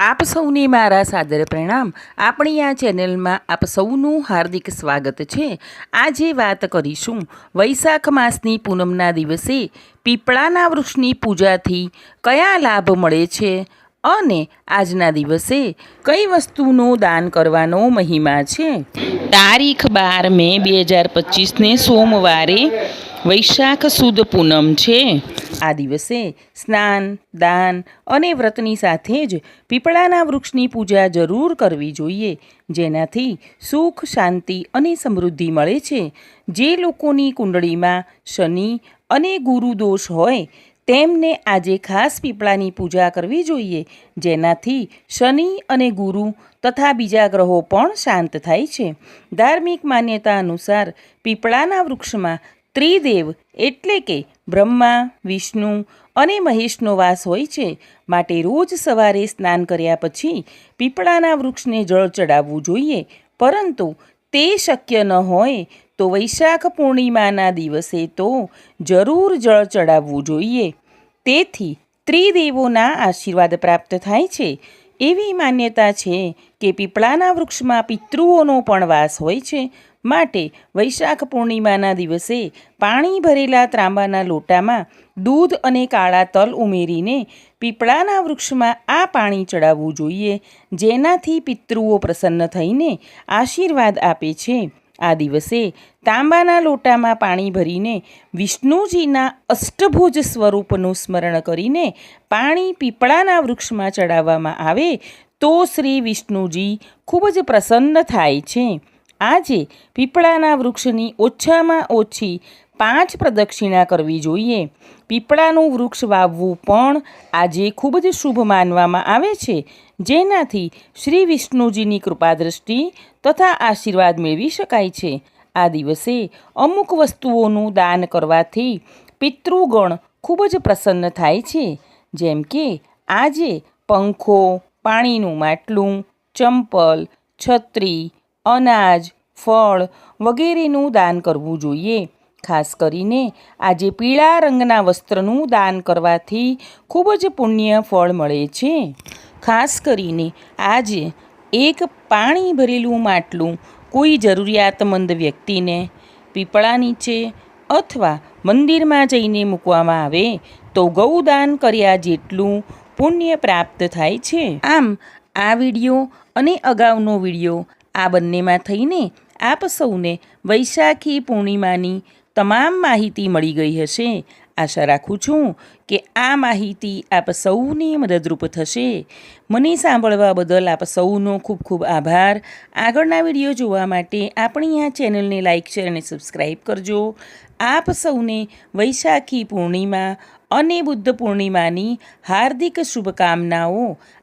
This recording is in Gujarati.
આપ સૌને મારા સાદર પ્રણામ. આપણી આ ચેનલમાં આપ સૌનું હાર્દિક સ્વાગત છે. આજે વાત કરીશું વૈશાખ માસની પૂનમના દિવસે પીપળાના વૃક્ષની પૂજાથી કયા લાભ મળે છે અને આજના દિવસે કઈ વસ્તુનું દાન કરવાનો મહિમા છે? તારીખ બાર મે બે હજાર પચીસને સોમવારે વૈશાખ સુદ પૂનમ છે. આ દિવસે સ્નાન, દાન અને વ્રતની સાથે જ પીપળાના વૃક્ષની પૂજા જરૂર કરવી જોઈએ, જેનાથી સુખ, શાંતિ અને સમૃદ્ધિ મળે છે. જે લોકોની કુંડળીમાં શનિ અને ગુરુ દોષ હોય, તેમને આજે ખાસ પીપળાની પૂજા કરવી જોઈએ, જેનાથી શનિ અને ગુરુ તથા બીજા ગ્રહો પણ શાંત થાય છે. ધાર્મિક માન્યતા અનુસાર પીપળાના વૃક્ષમાં ત્રિદેવ એટલે કે બ્રહ્મા, વિષ્ણુ અને મહેશનો વાસ હોય છે. માટે રોજ સવારે સ્નાન કર્યા પછી પીપળાના વૃક્ષને જળ ચડાવવું જોઈએ. પરંતુ તે શક્ય ન હોય તો વૈશાખ પૂર્ણિમાના દિવસે તો જરૂર જળ ચડાવવું જોઈએ. તેથી ત્રિદેવોના આશીર્વાદ પ્રાપ્ત થાય છે. એવી માન્યતા છે કે પીપળાના વૃક્ષમાં પિતૃઓનો પણ વાસ હોય છે. માટે વૈશાખ પૂર્ણિમાના દિવસે પાણી ભરેલા ત્રાંબાના લોટામાં દૂધ અને કાળા તલ ઉમેરીને પીપળાના વૃક્ષમાં આ પાણી ચડાવવું જોઈએ, જેનાથી પિતૃઓ પ્રસન્ન થઈને આશીર્વાદ આપે છે. આ દિવસે તાંબાના લોટામાં પાણી ભરીને વિષ્ણુજીના અષ્ટભુજ સ્વરૂપનું સ્મરણ કરીને પાણી પીપળાના વૃક્ષમાં ચડાવવામાં આવે, તો શ્રી વિષ્ણુજી ખૂબ જ પ્રસન્ન થાય છે. આજે પીપળાના વૃક્ષની ઓછામાં ઓછી પાંચ પ્રદક્ષિણા કરવી જોઈએ. પીપળાનું વૃક્ષ વાવવું પણ આજે ખૂબ જ શુભ માનવામાં આવે છે. જેનાથી શ્રી વિષ્ણુજીની કૃપાદૃષ્ટિ તથા આશીર્વાદ મેળવી શકાય છે. આ દિવસે અમુક વસ્તુઓનું દાન કરવાથી પિતૃગણ ખૂબ જ પ્રસન્ન થાય છે. જેમ કે આજે પંખો, પાણીનું માટલું, ચંપલ, છત્રી અનાજ, ફળ વગેરેનું દાન કરવું જોઈએ. ખાસ કરીને આજે પીળા રંગના વસ્ત્રનું દાન કરવાથી ખૂબ જ પુણ્ય ફળ મળે છે. ખાસ કરીને આજે એક પાણી ભરેલું માટલું કોઈ જરૂરિયાતમંદ વ્યક્તિને પીપળા નીચે અથવા મંદિરમાં જઈને મૂકવામાં આવે તો ગૌદાન કર્યા જેટલું પુણ્ય પ્રાપ્ત થાય છે. આમ આ વીડિયો અને અગાઉનો વીડિયો આ બંનેમાં થઈને આપ સૌને વૈશાખી પૂર્ણિમાની તમામ માહિતી મળી ગઈ હશે. આશા રાખું છું કે આ માહિતી આપ સૌને મદદરૂપ થશે. મને સાંભળવા બદલ આપ સૌનો ખૂબ ખૂબ આભાર. આગળના વીડિયો જોવા માટે આપણી આ ચેનલને લાઇક શેર અને સબસ્ક્રાઈબ કરજો. આપ સૌને વૈશાખી પૂર્ણિમા અને બુદ્ધ પૂર્ણિમાની હાર્દિક શુભકામનાઓ.